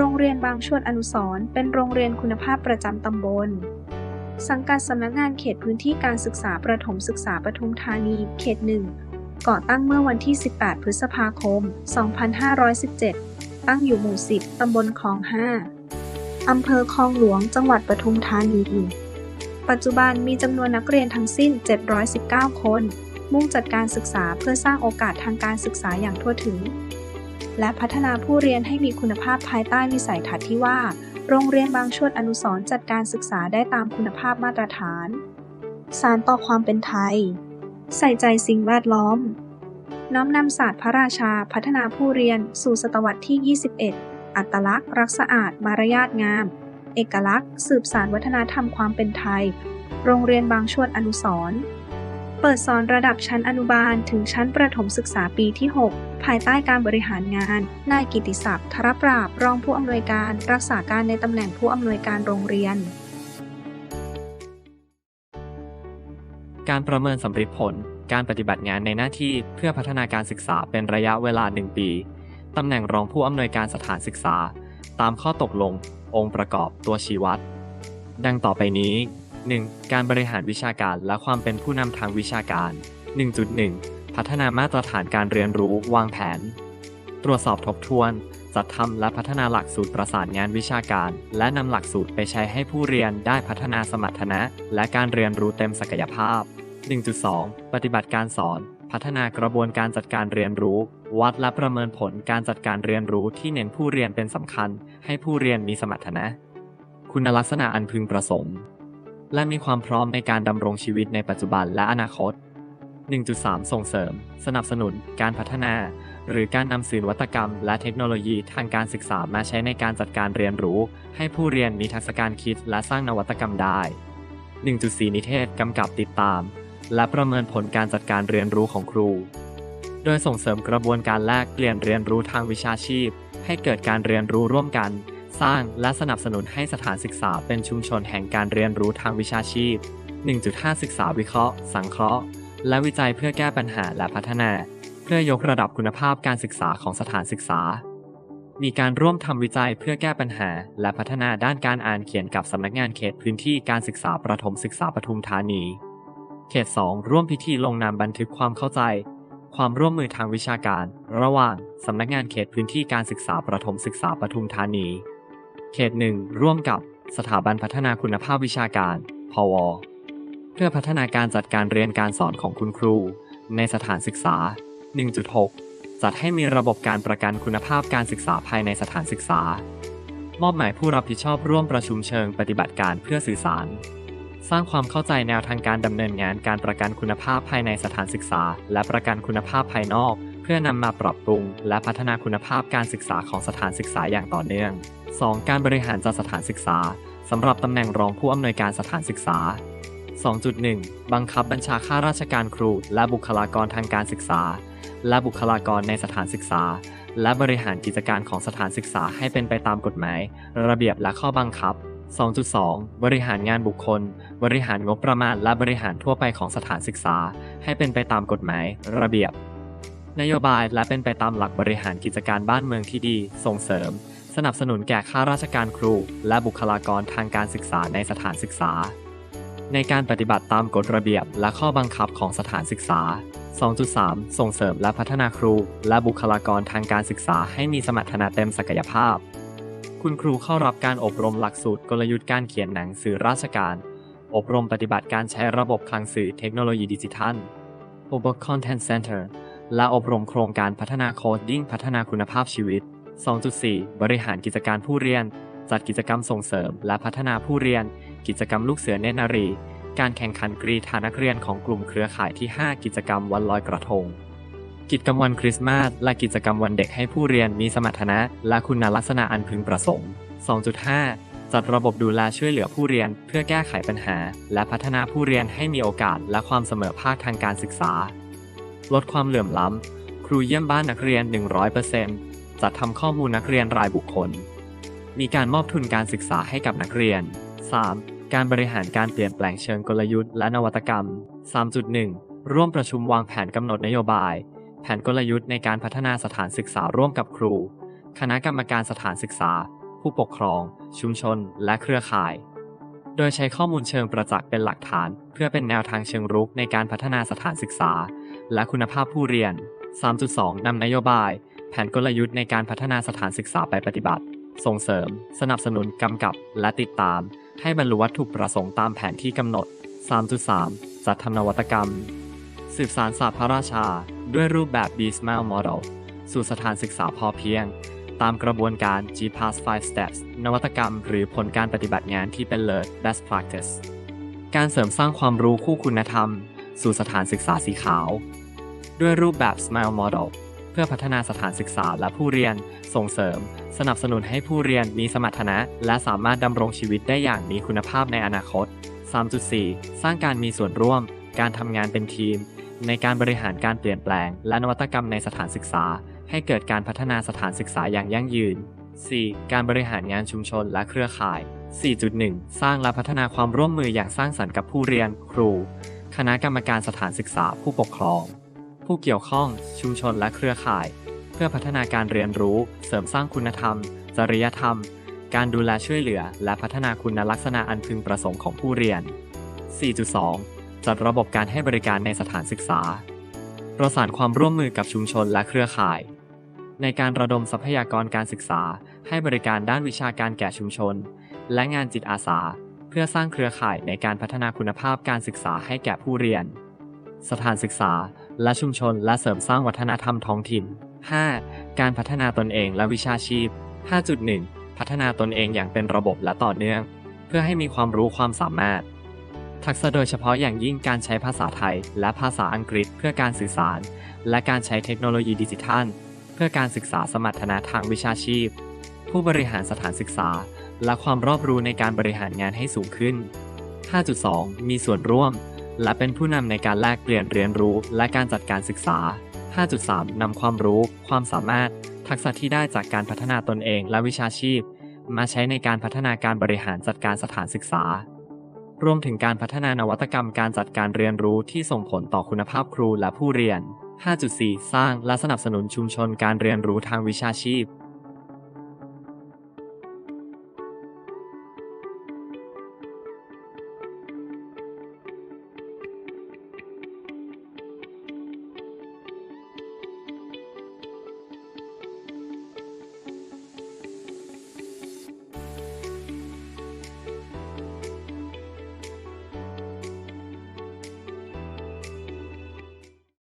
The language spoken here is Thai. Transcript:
โรงเรียนบางชวดอนุสรเป็นโรงเรียนคุณภาพประจำตำบล สังกัดสำนักงานเขตพื้นที่การศึกษาประถมศึกษาปทุมธานี เขตหนึ่งก่อตั้งเมื่อวันที่ 18 พฤษภาคม 2517 ตั้งอยู่หมู่ 10 ตำบลคลอง 5 อำเภอคลองหลวง จังหวัดปทุมธานี ปัจจุบันมีจำนวนนักเรียนทั้งสิ้น 719 คน มุ่งจัดการศึกษาเพื่อสร้างโอกาสทางการศึกษาอย่างทั่วถึง และพัฒนาผู้เรียนให้มีคุณภาพภายใต้วิสัยทัศน์ที่ว่า โรงเรียนบางชวดอนุสร์จัดการศึกษาได้ตามคุณภาพมาตรฐาน สารต่อความเป็นไทย ใส่ใจสิ่งแวดล้อม น้อมนำศาสตร์พระราชาพัฒนาผู้เรียนสู่ศตวรรษที่ 21 อัตลักษณ์ รักสะอาด มารยาทงาม เอกลักษณ์ สืบสานวัฒนธรรมความเป็นไทย โรงเรียนบางชวดอนุสรณ์ เปิดสอนระดับชั้นอนุบาลถึงชั้นประถมศึกษาปีที่ 6 ภายใต้การบริหารงาน นายกิติศักดิ์ธรปราบ รองผู้อำนวยการ รักษาการในตำแหน่งผู้อำนวยการโรงเรียน การประเมินสำฤทธิผล การปฏิบัติงานในหน้าที่เพื่อพัฒนาการศึกษาเป็นระยะเวลา 1 ปี ตำแหน่งรองผู้อำนวยการสถานศึกษา ตามข้อตกลง องค์ประกอบตัวชี้วัด ดังต่อไปนี้ 1. การบริหารวิชาการและความเป็นผู้นำทางวิชาการ 1.1 พัฒนามาตรฐานการเรียนรู้วางแผน ตรวจสอบทบทวน จัดทำและพัฒนาหลักสูตรประสานงานวิชาการ และนำหลักสูตรไปใช้ให้ผู้เรียนได้พัฒนาสมรรถนะ และการเรียนรู้เต็มศักยภาพ 1.2 ปฏิบัติการสอน พัฒนากระบวนการจัดการเรียนรู้ วัดและประเมินผลการจัดการเรียนรู้ที่เน้นผู้เรียนเป็นสำคัญ ให้ผู้เรียนมีสมรรถนะ คุณลักษณะอันพึงประสงค์ และมีความพร้อมในการดำรงชีวิตในปัจจุบันและอนาคต 1.3 ส่งเสริม สนับสนุน การพัฒนา หรือการนำสื่อนวัตกรรม และเทคโนโลยีทางการศึกษามาใช้ในการจัดการเรียนรู้ ให้ผู้เรียนมีทักษะการคิดและสร้างนวัตกรรมได้ 1.4 นิเทศกำกับติดตาม และประเมินผลการจัดการเรียนรู้ของครู โดยส่งเสริมกระบวนการแลกเปลี่ยนเรียนรู้ทางวิชาชีพ ให้เกิดการเรียนรู้ร่วมกัน สร้างและสนับสนุนให้สถานศึกษาเป็นชุมชนแห่งการเรียนรู้ทางวิชาชีพ 1.5 ศึกษาวิเคราะห์ สังเคราะห์ และวิจัยเพื่อแก้ปัญหาและพัฒนา เพื่อยกระดับคุณภาพการศึกษาของสถานศึกษา มีการร่วมทำวิจัยเพื่อแก้ปัญหา และพัฒนาด้านการอ่านเขียนกับสำนักงานเขตพื้นที่การศึกษาประถมศึกษาปทุมธานี เขต 2 ร่วมพิธีลงนามบันทึกความเข้าใจ ความร่วมมือทางวิชาการ ระหว่างสำนักงานเขตพื้นที่การศึกษาประถมศึกษาปทุมธานี เขตหนึ่งร่วมกับสถาบันพัฒนาคุณภาพวิชาการ พว เพื่อพัฒนาการจัดการเรียนการสอนของคุณครู ในสถานศึกษา 1.6 จัดให้มีระบบการประกันคุณภาพการศึกษาภายในสถานศึกษา มอบหมายผู้รับผิดชอบร่วมประชุมเชิงปฏิบัติการเพื่อสื่อสาร สร้างความเข้าใจแนวทางการดำเนินงานการประกันคุณภาพภายในสถานศึกษา และประกันคุณภาพภายนอก เพื่อนำมาปรับปรุง และพัฒนาคุณภาพการศึกษาของสถานศึกษาอย่างต่อเนื่อง 2. การบริหารจัดสถานศึกษาสำหรับตำแหน่งรองผู้อำนวยการสถานศึกษา 2.1 บังคับบัญชาข้าราชการครู และบุคลากรทางการศึกษา และบุคลากรในสถานศึกษา และบริหารกิจการของสถานศึกษาให้เป็นไปตามกฎหมาย ระเบียบและข้อบังคับ 2.2 บริหารงานบุคคล บริหารงบประมาณและบริหารทั่วไปของสถานศึกษา ให้เป็นไปตามกฎหมาย ระเบียบ นโยบายและเป็นไปตามหลักบริหารกิจการบ้านเมืองที่ดี ส่งเสริม สนับสนุนแก่ข้าราชการครู และบุคลากรทางการศึกษาในสถานศึกษา ในการปฏิบัติตามกฎระเบียบและข้อบังคับของสถานศึกษา 2.3 ส่งเสริมและพัฒนาครู และบุคลากรทางการศึกษาให้มีสมรรถนะเต็มศักยภาพ คุณครูเข้ารับการอบรมหลักสูตรกลยุทธ์การเขียนหนังสือราชการ อบรมปฏิบัติการใช้ระบบคลังสื่อเทคโนโลยีดิจิทัล o b o Content Center และอบรมโครงการพัฒนาโคดดิ้งพัฒนาคุณภาพชีวิต 2.4 บริหารกิจการผู้เรียน จัดกิจกรรมส่งเสริม และพัฒนาผู้เรียน กิจกรรมลูกเสือเนตรนารี การแข่งขันกรีธานักเรียนของกลุ่มเครือข่ายที่ 5 กิจกรรมวันลอยกระทง กิจกรรมวันคริสต์มาสและกิจกรรมวันเด็กให้ผู้เรียนมีสมรรถนะ และคุณลักษณะอันพึงประสงค์ 2.5 จัดระบบดูแลช่วยเหลือผู้เรียนเพื่อแก้ไขปัญหา และพัฒนาผู้เรียนให้มีโอกาสและความเสมอภาคทางการศึกษา ลดความเหลื่อมล้ำ ครูเยี่ยมบ้านนักเรียน 100%จัดทำข้อมูลนักเรียนรายบุคคล มีการมอบทุนการศึกษาให้กับนักเรียน 3. การบริหารการเปลี่ยนแปลงเชิงกลยุทธ์และนวัตกรรม 3.1 ร่วมประชุมวางแผนกำหนดนโยบาย ผนกลยุทธ์ในการพัฒนาสถานศึกษาร่วมกับครู คณะกรรมการสถานศึกษา ผู้ปกครอง ชุมชน และเครือข่าย โดยใช้ข้อมูลเชิงประจักษ์เป็นหลักฐาน เพื่อเป็นแนวทางเชิงรุกในการพัฒนาสถานศึกษา และคุณภาพผู้เรียน 3.2 นำนโยบาย แผนกลยุทธ์ในการพัฒนาสถานศึกษาไปปฏิบัติ ส่งเสริม สนับสนุนกำกับ และติดตาม ให้บรรลุวัตถุประสงค์ตามแผนที่กำหนด 3.3 จัดทำนวัตกรรม สืบสารศาสตร์พระราชา ด้วยรูปแบบ B Smile Model สู่สถานศึกษาพอเพียง ตามกระบวนการ G Pass 5 Steps นวัตกรรม หรือผลการปฏิบัติงานที่เป็นเลิศ Best Practice การเสริมสร้างความรู้คู่คุณธรรม สู่สถานศึกษาสีขาว ด้วยรูปแบบ Smile Model เพื่อพัฒนาสถานศึกษาและผู้เรียน ส่งเสริม สนับสนุนให้ผู้เรียนมีสมรรถนะ และสามารถดำรงชีวิตได้อย่างมีคุณภาพในอนาคต 3.4 สร้างการมีส่วนร่วม การทำงานเป็นทีม ในการบริหารการเปลี่ยนแปลง และนวัตกรรมในสถานศึกษา ให้เกิดการพัฒนาสถานศึกษาอย่างยั่งยืน 4. การบริหารงานชุมชนและเครือข่าย 4.1 สร้างและพัฒนาความร่วมมืออย่างสร้างสรรค์กับผู้เรียน ครู คณะกรรมการสถานศึกษาผู้ปกครอง ผู้เกี่ยวข้องชุมชนและเครือข่าย เพื่อพัฒนาการเรียนรู้ เสริมสร้างคุณธรรม จริยธรรม การดูแลช่วยเหลือ และพัฒนาคุณลักษณะอันพึงประสงค์ของผู้เรียน 4.2 จัดระบบการให้บริการในสถานศึกษา ประสานความร่วมมือกับชุมชนและเครือข่าย ในการระดมทรัพยากรการศึกษา ให้บริการด้านวิชาการแก่ชุมชน และงานจิตอาสา เพื่อสร้างเครือข่ายในการพัฒนาคุณภาพการศึกษาให้แก่ผู้เรียน สถานศึกษา และชุมชน และเสริมสร้างวัฒนธรรมท้องถิ่น 5. การพัฒนาตนเองและวิชาชีพ 5.1 พัฒนาตนเองอย่างเป็นระบบและต่อเนื่อง เพื่อให้มีความรู้ความสามารถ ทักษะโดยเฉพาะอย่างยิ่งการใช้ภาษาไทย และภาษาอังกฤษเพื่อการสื่อสาร และการใช้เทคโนโลยีดิจิทัล เพื่อการศึกษาสมรรถนะทางวิชาชีพ ผู้บริหารสถานศึกษา และความรอบรู้ในการบริหารงานให้สูงขึ้น 5.2 มีส่วนร่วม และเป็นผู้นำในการแลกเปลี่ยนเรียนรู้ และการจัดการศึกษา 5.3 นำความรู้ ความสามารถ ทักษะที่ได้จากการพัฒนาตนเองและวิชาชีพ มาใช้ในการพัฒนาการบริหารจัดการสถานศึกษา รวมถึงการพัฒนานวัตกรรมการจัดการเรียนรู้ที่ส่งผลต่อคุณภาพครูและผู้เรียน 5.4 สร้างและสนับสนุนชุมชนการเรียนรู้ทางวิชาชีพ